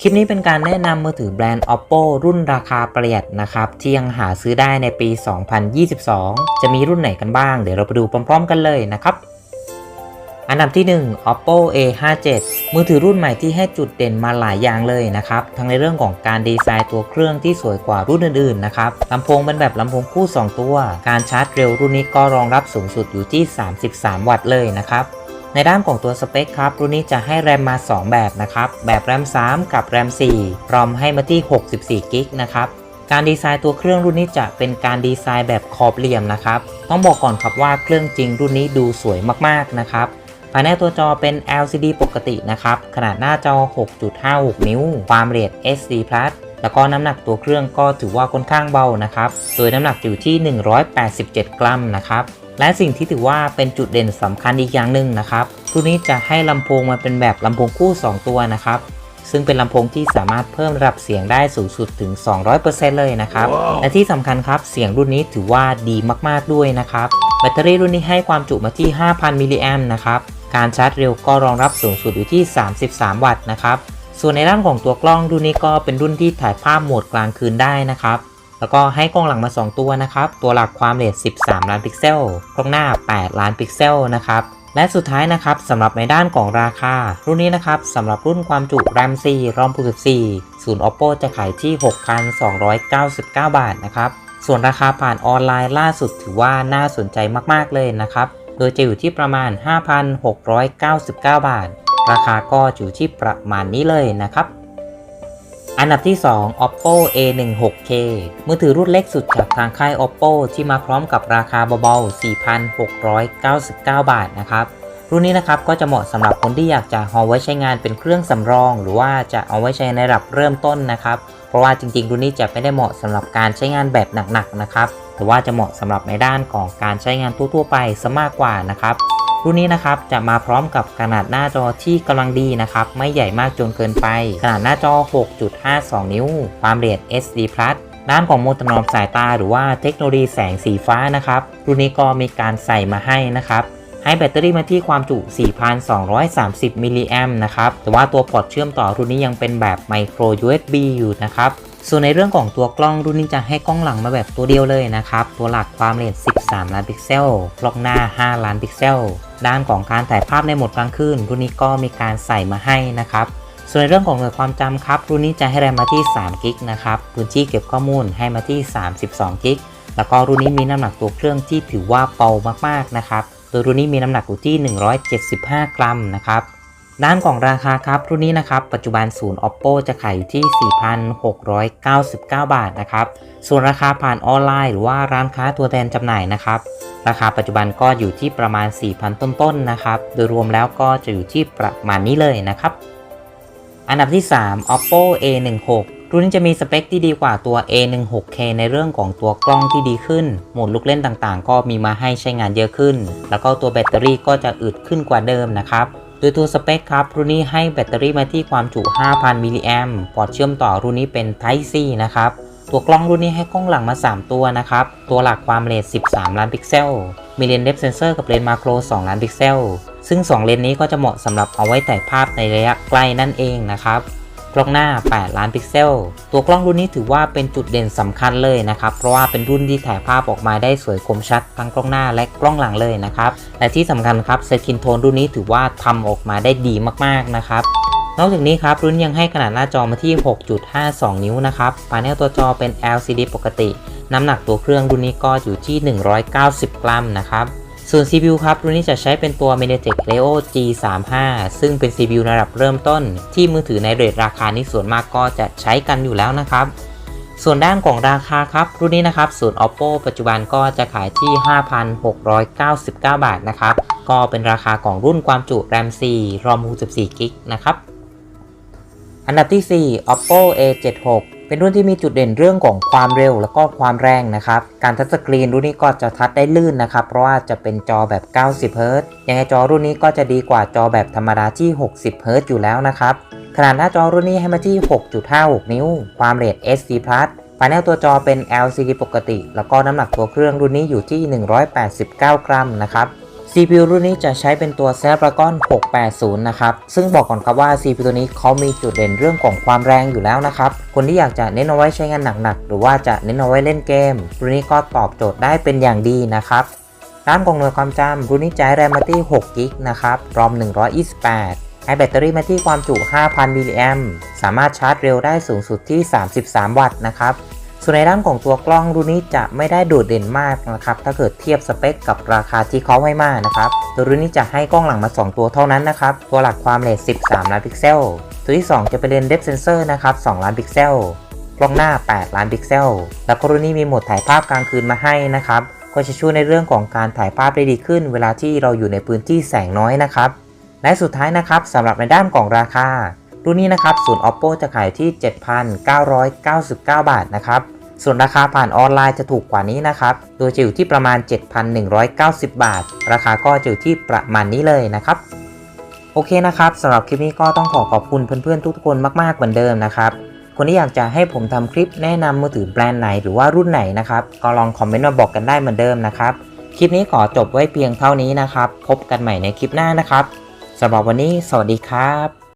คลิปนี้เป็นการแนะนำมือถือแบรนด์ oppo รุ่นราคาประหยัดนะครับ ที่ยังหาซื้อได้ในปี 2022 จะมีรุ่นไหนกันบ้าง เดี๋ยวเราไปดูพร้อม ๆ กันเลยนะครับ อันดับที่ 1 oppo a57 มือถือรุ่นใหม่ที่ให้จุดเด่นมาหลายอย่างเลยนะครับ ทั้งในเรื่องของการดีไซน์ตัวเครื่องที่สวยกว่ารุ่นอื่นๆนะครับลำโพงเป็นแบบลำโพงคู่ 2 ตัว การชาร์จเร็วรุ่นนี้ก็รองรับสูงสุดอยู่ที่ 33 วัตต์เลยนะครับ ในด้านของตัวสเปคครับ รุ่นนี้จะให้แรมมา 2 แบบนะครับ แบบแรม 3 กับแรม 4 รอมให้มาที่64กิกนะครับการดีไซน์ตัวเครื่องรุ่นนี้จะเป็นการดีไซน์แบบขอบเหลี่ยมนะครับ ต้องบอกก่อนครับว่าเครื่องจริงรุ่นนี้ดูสวยมากๆนะครับภายในตัวจอเป็น LCD ปกตินะครับ ขนาดหน้าจอ 6.56 นิ้ว ความละเอียด SD+ แล้วก็น้ำหนักตัวเครื่องก็ถือว่าค่อนข้างเบานะครับ โดยน้ำหนักอยู่ที่ 187 กรัมนะครับ และสิ่งที่ถือว่าเป็นจุดเด่นสำคัญอีกอย่างหนึ่งนะครับรุ่นนี้จะให้ลำโพงมาเป็นแบบลำโพงคู่ 2 ตัวนะครับ ซึ่งเป็นลำโพงที่สามารถเพิ่มระดับเสียงได้สูงสุดถึง 200%เลยนะครับและที่สำคัญครับ เสียงรุ่นนี้ถือว่าดีมากๆด้วยนะครับ แบตเตอรี่รุ่นนี้ให้ความจุมาที่ 5,000 มิลลิแอมนะครับ การชาร์จเร็วก็รองรับสูงสุดอยู่ที่ 33 วัตต์นะครับ ส่วนในด้านของตัวกล้องรุ่นนี้ก็เป็นรุ่นที่ถ่ายภาพโหมดกลางคืนได้นะครับ แล้วก็ให้กล้องหลังมา 2 ตัวนะครับ ตัวหลักความละเอียด 13 ล้านพิกเซล กล้องหน้า 8 ล้านพิกเซลนะครับ และสุดท้ายนะครับสำหรับในด้านของราคา รุ่นนี้นะครับสำหรับรุ่นความจุ RAM 4 ROM 64ศูนย์ Oppo จะขายที่ 6,299 บาทนะครับ ส่วนราคาผ่านออนไลน์ล่าสุดถือว่าน่าสนใจมากๆเลยนะครับ โดยจะอยู่ที่ประมาณ 5,699 บาท ราคาก็อยู่ที่ประมาณนี้เลยนะครับ อันดับที่ 2 oppo a16k มือถือรุ่นเล็กสุดจากทางค่าย oppo ที่มาพร้อมกับราคาเบาๆ 4,699 บาทนะครับรุ่นนี้นะครับก็จะเหมาะสำหรับคนที่อยากจะเอาไว้ใช้งานเป็นเครื่องสำรอง หรือว่าจะเอาไว้ใช้ในระดับเริ่มต้นนะครับ เพราะว่าจริงๆ รุ่นนี้จะไม่ได้เหมาะสำหรับการใช้งานแบบหนักๆนะครับแต่ว่าจะเหมาะสำหรับในด้านของการใช้งานทั่วๆไปซะมากกว่านะครับ รุ่นนี้นะครับจะมาพร้อมกับขนาดหน้าจอที่กำลังดีนะครับไม่ใหญ่มากจนเกินไป ขนาดหน้าจอ 6.52 นิ้ว ความละเอียด SD+ ด้านของโมดถนอมสายตาหรือว่าเทคโนโลยีแสงสีฟ้านะครับ รุ่นนี้ก็มีการใส่มาให้นะครับ ให้แบตเตอรี่มาที่ความจุ 4,230 มิลลิแอมนะครับ แต่ว่าตัวพอร์ตเชื่อมต่อรุ่นนี้ยังเป็นแบบไมโคร USB อยู่นะครับ ส่วนในเรื่องของตัวกล้องรุ่นนี้จะให้กล้องหลังมาแบบตัวเดียวเลยนะครับ ตัวหลักความละเอียด 13 ล้านพิกเซล กล้องหน้า 5 ล้านพิกเซล ด้านของการถ่ายภาพในโหมดกลางคืนรุ่นนี้ก็มีการใส่มาให้นะครับส่วนในเรื่องของหน่วยความจำครับ รุ่นนี้จะให้แรมมาที่3กิกนะครับพื้นที่เก็บข้อมูลให้มาที่ 32กิกแล้วก็รุ่นนี้มีน้ำหนักตัวเครื่องที่ถือว่าเบามากๆนะครับโดยรุ่นนี้มีน้ำหนักอยู่ที่ 175 กรัมนะครับ ด้านของราคาครับรุ่นนี้นะครับปัจจุบันศูนย์ oppo จะขายอยู่ที่ 4,699 บาทนะครับส่วนราคาผ่านออนไลน์หรือว่าร้านค้าตัวแทนจำหน่ายนะครับราคาปัจจุบันก็อยู่ที่ประมาณ 4,000 ต้นๆนะครับโดยรวมแล้วก็จะอยู่ที่ประมาณนี้เลยนะครับอันดับที่ 3 oppo a16 รุ่นนี้จะมีสเปคที่ดีกว่าตัว A16K ในเรื่องของตัวกล้องที่ดีขึ้น โหมดลูกเล่นต่างๆ ก็มีมาให้ใช้งานเยอะขึ้น แล้วก็ตัวแบตเตอรี่ก็จะอึดขึ้นกว่าเดิมนะครับ โดยตัวสเปคครับ รุ่นนี้ให้แบตเตอรี่มาที่ความจุ 5,000 มิลลิแอมพอร์ตเชื่อมต่อรุ่นนี้เป็น Type C นะครับ ตัวกล้องรุ่นนี้ให้กล้องหลังมา 3 ตัวนะครับ ตัวหลักความละเอียด13 ล้านพิกเซล มีเลนส์เดฟเซนเซอร์กับเลนส์มาโคร 2 ล้านพิกเซล ซึ่ง 2 เลนส์นี้ก็จะเหมาะสำหรับเอาไว้ถ่ายภาพในระยะใกล้นั่นเองนะครับ กล้องหน้า 8 ล้านพิกเซล ตัวกล้องรุ่นนี้ถือว่าเป็นจุดเด่นสำคัญเลยนะครับ เพราะว่าเป็นรุ่นที่ถ่ายภาพออกมาได้สวยคมชัดทั้งกล้องหน้าและกล้องหลังเลยนะครับ และที่สำคัญครับสกินโทนรุ่นนี้ถือว่าทำออกมาได้ดีมากๆนะครับนอกจากนี้ครับ รุ่นยังให้ขนาดหน้าจอมาที่ 6.52 นิ้วนะครับปาเนลตัวจอเป็น LCD ปกติ น้ำหนักตัวเครื่องรุ่นนี้ก็อยู่ที่ 190 กรัมนะครับ ส่วน CPU ครับรุ่นนี้จะใช้เป็นตัว MediaTek Leo G35 ซึ่งเป็น CPU ระดับเริ่มต้น ที่มือถือในเรทราคานี้ส่วนมากก็จะใช้กันอยู่แล้วนะครับ ส่วนด้านของราคาครับ รุ่นนี้นะครับส่วน oppo ปัจจุบันก็จะขายที่ 5,699 บาทนะครับ ก็เป็นราคาของรุ่นความจุ RAM 4 ROM 64 g b นะครับ อันดับที่ 4 oppo a76 เป็นรุ่นที่มีจุดเด่นเรื่องของความเร็วแล้วก็ความแรงนะครับ การทัชสกรีนรุ่นนี้ก็จะทัชได้ลื่นนะครับ เพราะว่าจะเป็นจอแบบ 90 Hz ยังไงจอรุ่นนี้ก็จะดีกว่าจอแบบธรรมดาที่ 60 Hz อยู่แล้วนะครับ ขนาดหน้าจอรุ่นนี้ให้มาที่ 6.56 นิ้ว ความละเอียด SD+ ภายในตัวจอเป็น LCD ปกติ แล้วก็น้ำหนักตัวเครื่องรุ่นนี้อยู่ที่ 189 กรัมนะครับ CPU รุ่นนี้จะใช้เป็นตัว Snapdragon 680 นะครับ ซึ่งบอกก่อนครับว่า CPU ตัวนี้เขามีจุดเด่นเรื่องของความแรงอยู่แล้วนะครับ คนที่อยากจะเน้นเอาไว้ใช้งานหนักๆ หรือว่าจะเน้นเอาไว้เล่นเกม รุ่นนี้ก็ตอบโจทย์ได้เป็นอย่างดีนะครับด้านกล่องหน่วยความจำรุ่นนี้ใช้แรมมาที่6กิกนะครับรอม 128ให้แบตเตอรี่มาที่ความจุ 5,000มิลลิแอมสามารถชาร์จเร็วได้สูงสุดที่ 33 วัตต์นะครับ ส่วนในด้านของตัวกล้องรุ่นนี้จะไม่ได้โดดเด่นมากนะครับถ้าเกิดเทียบสเปคกับราคาที่เขาให้มานะครับโดยรุ่นนี้จะให้กล้องหลังมา 2 ตัวเท่านั้นนะครับตัวหลักความเลท13 ล้านพิกเซล ตัวที่ 2 จะเป็นเลนส์ depth sensor นะครับ 2 ล้านพิกเซลกล้องหน้า 8 ล้านพิกเซล แล้วก็รุ่นนี้มีโหมดถ่ายภาพกลางคืนมาให้นะครับ ก็จะช่วยในเรื่องของการถ่ายภาพได้ดีขึ้น เวลาที่เราอยู่ในพื้นที่แสงน้อยนะครับ และสุดท้ายนะครับสำหรับในด้านของราคา รุ่นนี้นะครับศูนย์ oppo จะขายที่ 7,999 บาทนะครับส่วนราคาผ่านออนไลน์จะถูกกว่านี้นะครับ โดยจะอยู่ที่ประมาณ 7,190 บาท ราคาก็จะอยู่ที่ประมาณนี้เลยนะครับ โอเคนะครับสำหรับคลิปนี้ก็ต้องขอขอบคุณเพื่อนๆ ทุกๆคนมากๆเหมือนเดิมนะครับ คนที่อยากจะให้ผมทำคลิปแนะนำมือถือแบรนด์ไหนหรือว่ารุ่นไหนนะครับ ก็ลองคอมเมนต์มาบอกกันได้เหมือนเดิมนะครับ คลิปนี้ขอจบไว้เพียงเท่านี้นะครับ พบกันใหม่ในคลิปหน้านะครับสำหรับวันนี้ สวัสดีครับ